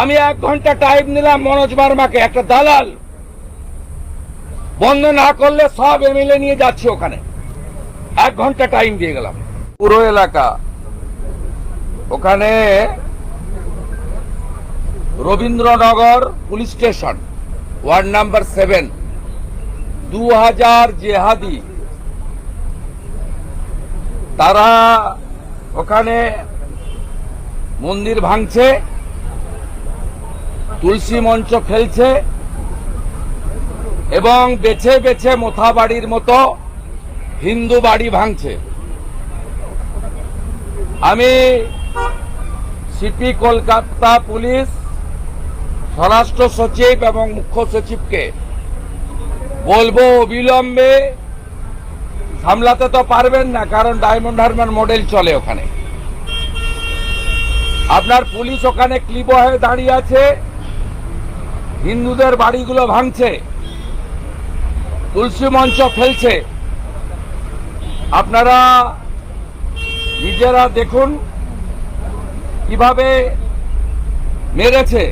আমি এক ঘণ্টা টাইম নিলাম মনোজ বার্মাকে, একটা দালাল। বন্ধ না করলে সব এমএলএ নিয়ে যাচ্ছি ওখানে। এক ঘণ্টা টাইম দিয়ে গেলাম। পুরো এলাকা। ওখানে Rabindranagar police station, ward number seven দু হাজার জেহাদি। তারা ওখানে মন্দির ভাঙছে। তুলসী মঞ্চ খেলছে এবং বেছে বেছে মোথা বাড়ির মতো হিন্দু বাড়ি ভাঙছে। আমি সিপি কলকাতা পুলিশ, স্বরাষ্ট্র সচিব এবং মুখ্য সচিবকে বলব অবিলম্বে সামলাতে তো পারবেন না, কারণ ডায়মন্ড হারবার মডেল চলে ওখানে। আপনার পুলিশ ওখানে ক্লিব হয়ে দাঁড়িয়ে আছে। হিন্দুদের বাড়িগুলো ভাঙছে। তুলসী মঞ্চ ফেলছে। আপনারা নিজেরা দেখুন কীভাবে মেরেছে।